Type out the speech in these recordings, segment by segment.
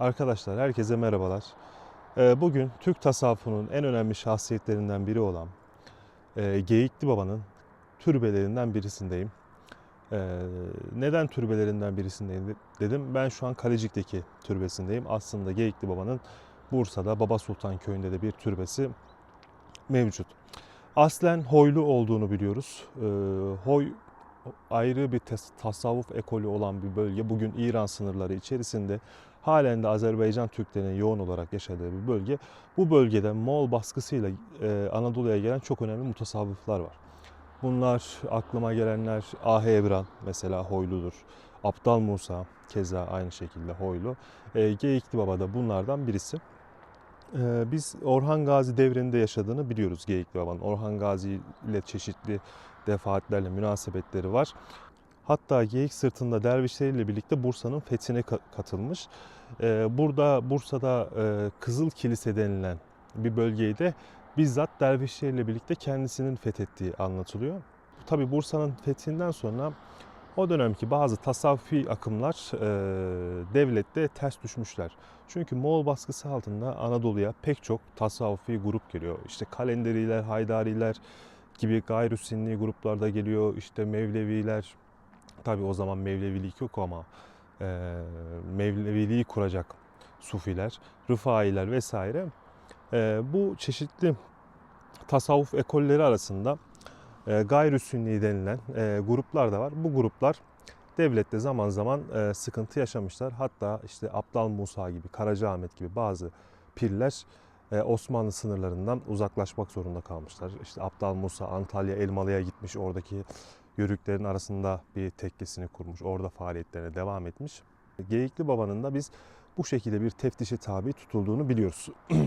Arkadaşlar herkese merhabalar. Ee, Bugün Türk tasavvufunun en önemli şahsiyetlerinden biri olan e, Geyikli Baba'nın türbelerinden birisindeyim. Ee, Neden türbelerinden birisindeyim dedim. Ben şu an Kalecik'teki türbesindeyim. Aslında Geyikli Baba'nın Bursa'da Baba Sultan Köyü'nde de bir türbesi mevcut. Aslen Hoylu olduğunu biliyoruz. Ee, Hoy ayrı bir tasavvuf ekolü olan bir bölge. Bugün İran sınırları içerisinde halen de Azerbaycan Türklerinin yoğun olarak yaşadığı bir bölge. Bu bölgede Moğol baskısıyla e, Anadolu'ya gelen çok önemli mutasavvıflar var. Bunlar aklıma gelenler Ahe Ebran mesela Hoyludur. Aptal Musa keza aynı şekilde Hoylu. E, Geyikli Baba da bunlardan birisi. E, biz Orhan Gazi devrinde yaşadığını biliyoruz Geyikli Baba'nın. Orhan Gazi ile çeşitli defaatlerle münasebetleri var. Hatta Geyik Sırtında dervişleriyle birlikte Bursa'nın fethine ka- katılmış. Ee, burada Bursa'da e, Kızıl Kilise denilen bir bölgeyi de bizzat dervişleriyle birlikte kendisinin fethettiği anlatılıyor. Tabi Bursa'nın fethinden sonra o dönemki bazı tasavvufi akımlar e, devlette ters düşmüşler. Çünkü Moğol baskısı altında Anadolu'ya pek çok tasavvufi grup geliyor. İşte Kalenderiler, Haydariler gibi gayrüsünni gruplarda geliyor. İşte Mevleviler, tabi o zaman Mevlevilik yok ama e, Mevleviliği kuracak Sufiler, Rıfailer vesaire. E, bu çeşitli tasavvuf ekolleri arasında e, gayrüsünni denilen e, gruplar da var. Bu gruplar devlette zaman zaman e, sıkıntı yaşamışlar. Hatta işte Abdal Musa gibi, Karacaahmet gibi bazı pirler e, Osmanlı sınırlarından uzaklaşmak zorunda kalmışlar. İşte Abdal Musa Antalya Elmalı'ya gitmiş. Oradaki yörüklerin arasında bir tekkesini kurmuş. Orada faaliyetlerine devam etmiş. Geyikli Baba'nın da biz bu şekilde bir teftişe tabi tutulduğunu biliyoruz.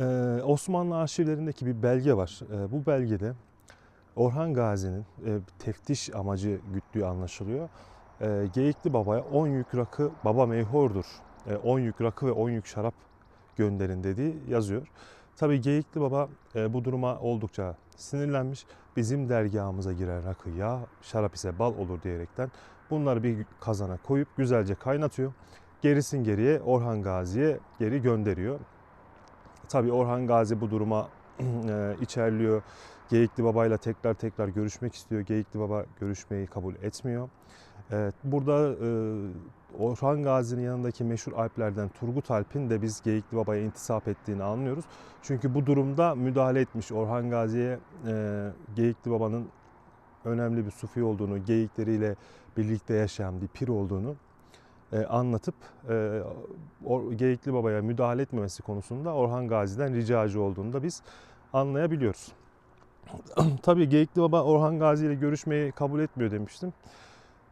Ee, Osmanlı arşivlerindeki bir belge var. Ee, bu belgede Orhan Gazi'nin e, teftiş amacı güttüğü anlaşılıyor. Ee, Geyikli Baba'ya 10 yük rakı baba meyhordur. 10 yük rakı ve 10 yük şarap gönderin dediği yazıyor. Tabii Geyikli Baba e, bu duruma oldukça sinirlenmiş. Bizim dergahımıza girer rakı yağ, şarap ise bal olur diyerekten bunları bir kazana koyup güzelce kaynatıyor. Gerisin geriye Orhan Gazi'ye geri gönderiyor. Tabii Orhan Gazi bu duruma e, içerliyor. Geyikli Baba ile tekrar tekrar görüşmek istiyor. Geyikli Baba görüşmeyi kabul etmiyor. Evet, burada e, Orhan Gazi'nin yanındaki meşhur Alplerden Turgut Alp'in de biz Geyikli Baba'ya intisap ettiğini anlıyoruz. Çünkü bu durumda müdahale etmiş Orhan Gazi'ye e, Geyikli Baba'nın önemli bir sufi olduğunu, geyikleriyle birlikte yaşayan bir pir olduğunu e, anlatıp e, o, Geyikli Baba'ya müdahale etmemesi konusunda Orhan Gazi'den ricacı olduğunu da biz anlayabiliyoruz. Tabii Geyikli Baba Orhan Gazi ile görüşmeyi kabul etmiyor demiştim.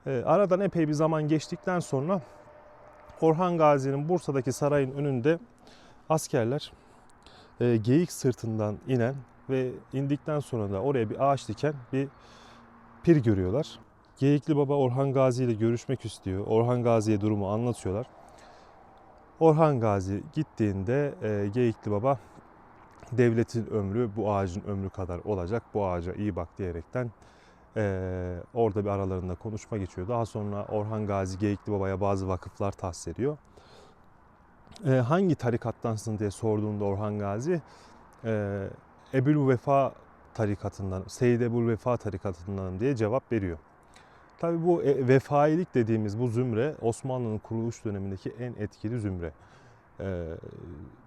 E, aradan epey bir zaman geçtikten sonra Orhan Gazi'nin Bursa'daki sarayın önünde askerler e, geyik sırtından inen ve indikten sonra da oraya bir ağaç diken bir pir görüyorlar. Geyikli Baba Orhan Gazi ile görüşmek istiyor. Orhan Gazi'ye durumu anlatıyorlar. Orhan Gazi gittiğinde e, Geyikli Baba devletin ömrü bu ağacın ömrü kadar olacak. Bu ağaca iyi bak diyerekten e, orada bir aralarında konuşma geçiyor. Daha sonra Orhan Gazi Geyikli Baba'ya bazı vakıflar tahsis ediyor. E, hangi tarikattansın diye sorduğunda Orhan Gazi e, Ebul Vefa tarikatından, Seyyid Ebul Vefa tarikatından diye cevap veriyor. Tabi bu e, vefailik dediğimiz bu zümre Osmanlı'nın kuruluş dönemindeki en etkili zümre. Ee,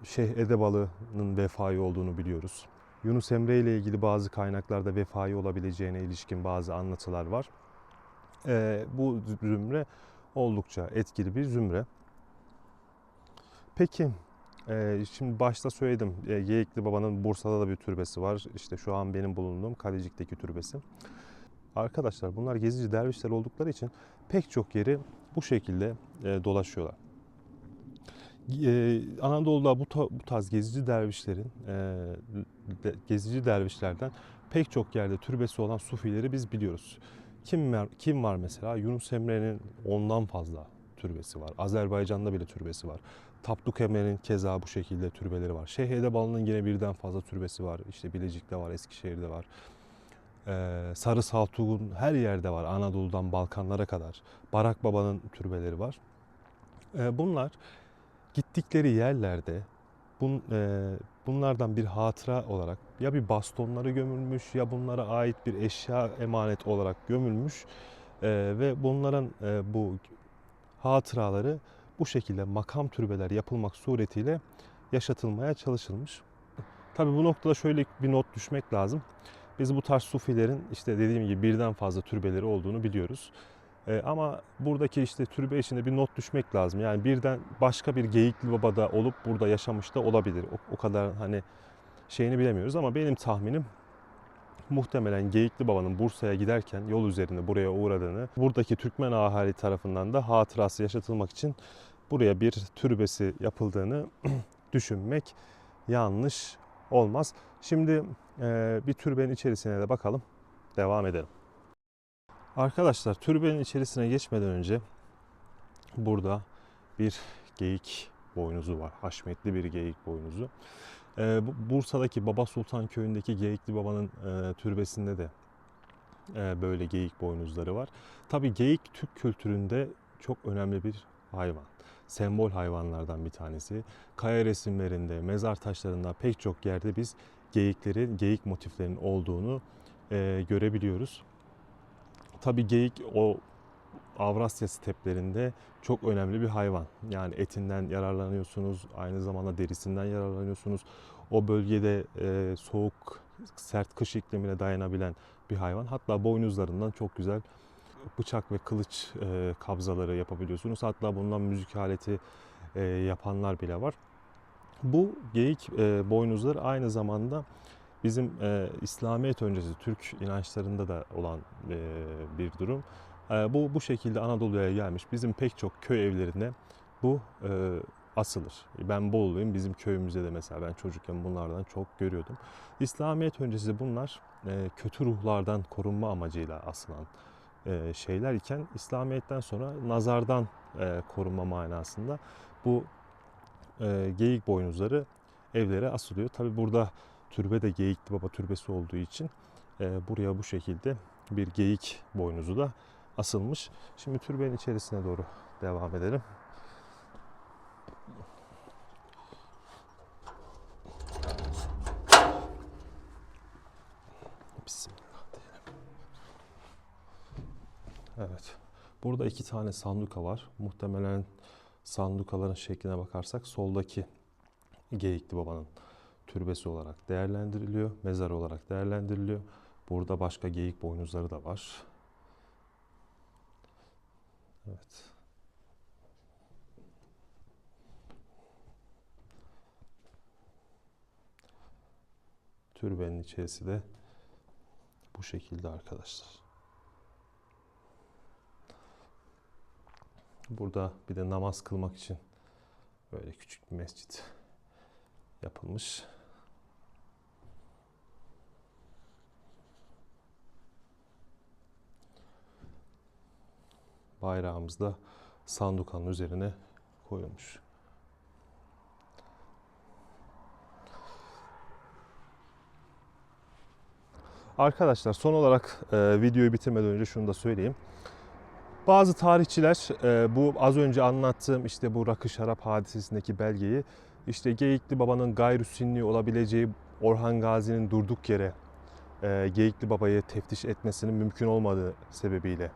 Şeyh Edebalı'nın vefai olduğunu biliyoruz. Yunus Emre ile ilgili bazı kaynaklarda vefai olabileceğine ilişkin bazı anlatılar var. Ee, bu zümre oldukça etkili bir zümre. Peki e, şimdi başta söyledim e, Baba'nın Bursa'da da bir türbesi var. İşte şu an benim bulunduğum Kalecik'teki türbesi. Arkadaşlar bunlar gezici dervişler oldukları için pek çok yeri bu şekilde e, dolaşıyorlar. E, Anadolu'da bu, ta- bu tarz gezici dervişlerin, e, de- gezici dervişlerden pek çok yerde türbesi olan sufileri biz biliyoruz. Kim var, kim var mesela? Yunus Emre'nin ondan fazla türbesi var. Azerbaycan'da bile türbesi var. Tapduk Emre'nin keza bu şekilde türbeleri var. Şeyh Edebalı'nın yine birden fazla türbesi var. İşte Bilecik'te var, Eskişehir'de var. Ee, Sarı Saltuk'un her yerde var. Anadolu'dan Balkanlara kadar. Barak Baba'nın türbeleri var. E, bunlar gittikleri yerlerde bun, e, bunlardan bir hatıra olarak ya bir bastonları gömülmüş ya bunlara ait bir eşya emanet olarak gömülmüş E, ve bunların e, bu hatıraları bu şekilde makam türbeler yapılmak suretiyle yaşatılmaya çalışılmış. Tabii bu noktada şöyle bir not düşmek lazım. Biz bu tarz sufilerin işte dediğim gibi birden fazla türbeleri olduğunu biliyoruz. Ee, ama buradaki işte türbe içinde bir not düşmek lazım. Yani birden başka bir Geyikli Baba da olup burada yaşamış da olabilir. O, o kadar hani şeyini bilemiyoruz ama benim tahminim muhtemelen Geyikli Baba'nın Bursa'ya giderken yol üzerinde buraya uğradığını, buradaki Türkmen ahali tarafından da hatırası yaşatılmak için buraya bir türbesi yapıldığını düşünmek yanlış olmaz. Şimdi e, bir türbenin içerisine de bakalım. Devam edelim. Arkadaşlar türbenin içerisine geçmeden önce burada bir geyik boynuzu var. Haşmetli bir geyik boynuzu. E, bu Bursa'daki Baba Sultan köyündeki Geyikli Baba'nın e, türbesinde de e, böyle geyik boynuzları var. Tabi geyik Türk kültüründe çok önemli bir hayvan. Sembol hayvanlardan bir tanesi. Kaya resimlerinde, mezar taşlarında pek çok yerde biz geyiklerin, geyik motiflerinin olduğunu e, görebiliyoruz. Tabi geyik o Avrasya steplerinde çok önemli bir hayvan. Yani etinden yararlanıyorsunuz, aynı zamanda derisinden yararlanıyorsunuz. O bölgede e, soğuk, sert kış iklimine dayanabilen bir hayvan. Hatta boynuzlarından çok güzel bıçak ve kılıç e, kabzaları yapabiliyorsunuz. Hatta bundan müzik aleti e, yapanlar bile var. Bu geyik e, boynuzları aynı zamanda bizim e, İslamiyet öncesi Türk inançlarında da olan e, bir durum. E, bu bu şekilde Anadolu'ya gelmiş. Bizim pek çok köy evlerinde bu e, asılır. Ben Bolu'luyum. Bizim köyümüzde de mesela ben çocukken bunlardan çok görüyordum. İslamiyet öncesi bunlar e, kötü ruhlardan korunma amacıyla asılan e, şeyler iken İslamiyet'ten sonra nazardan e, korunma manasında bu e, geyik boynuzları evlere asılıyor. Tabi burada türbe de Geyikli Baba türbesi olduğu için e, buraya bu şekilde bir geyik boynuzu da asılmış. Şimdi türbenin içerisine doğru devam edelim. Evet. Burada iki tane sanduka var. Muhtemelen sandukaların şekline bakarsak soldaki Geyikli Baba'nın türbesi olarak değerlendiriliyor. Mezar olarak değerlendiriliyor. Burada başka geyik boynuzları da var. Evet. Türbenin içerisi de bu şekilde arkadaşlar. Burada bir de namaz kılmak için böyle küçük bir mescit yapılmış. Bayrağımız da sandukanın üzerine koyulmuş. Arkadaşlar son olarak e, videoyu bitirmeden önce şunu da söyleyeyim. Bazı tarihçiler e, bu az önce anlattığım işte bu rakı şarap hadisesindeki belgeyi işte Geyikli Baba'nın gayrüsünni olabileceği Orhan Gazi'nin durduk yere e, Geyikli Baba'yı teftiş etmesinin mümkün olmadığı sebebiyle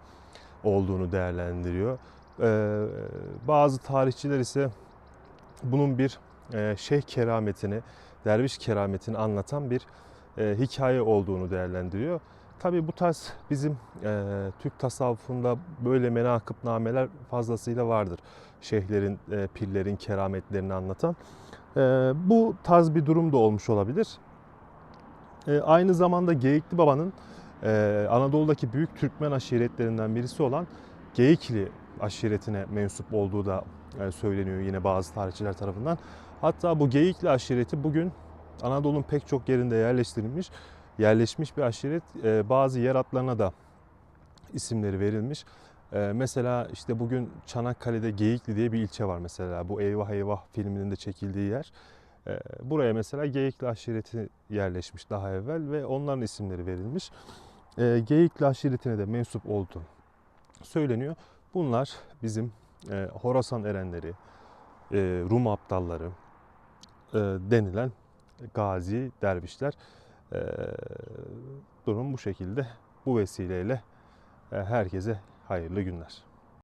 olduğunu değerlendiriyor. E, bazı tarihçiler ise bunun bir e, şeyh kerametini, derviş kerametini anlatan bir e, hikaye olduğunu değerlendiriyor. Tabi bu tarz bizim e, Türk tasavvufunda böyle menakıb nameler fazlasıyla vardır. Şeyhlerin, e, pirlerin kerametlerini anlatan. E, bu tarz bir durum da olmuş olabilir. E, aynı zamanda Geyikli Baba'nın e, Anadolu'daki büyük Türkmen aşiretlerinden birisi olan Geyikli aşiretine mensup olduğu da e, söyleniyor yine bazı tarihçiler tarafından. Hatta bu Geyikli aşireti bugün Anadolu'nun pek çok yerinde yerleştirilmiş yerleşmiş bir aşiret. E, bazı yer adlarına da isimleri verilmiş. E, mesela işte bugün Çanakkale'de Geyikli diye bir ilçe var mesela. Bu Eyvah Eyvah filminin de çekildiği yer. E, buraya mesela Geyikli aşireti yerleşmiş daha evvel ve onların isimleri verilmiş. Geyikli aşiretine de mensup olduğu söyleniyor. Bunlar bizim e, Horasan erenleri, e, Rum aptalları e, denilen gazi dervişler. E, durum bu şekilde. Bu vesileyle e, herkese hayırlı günler.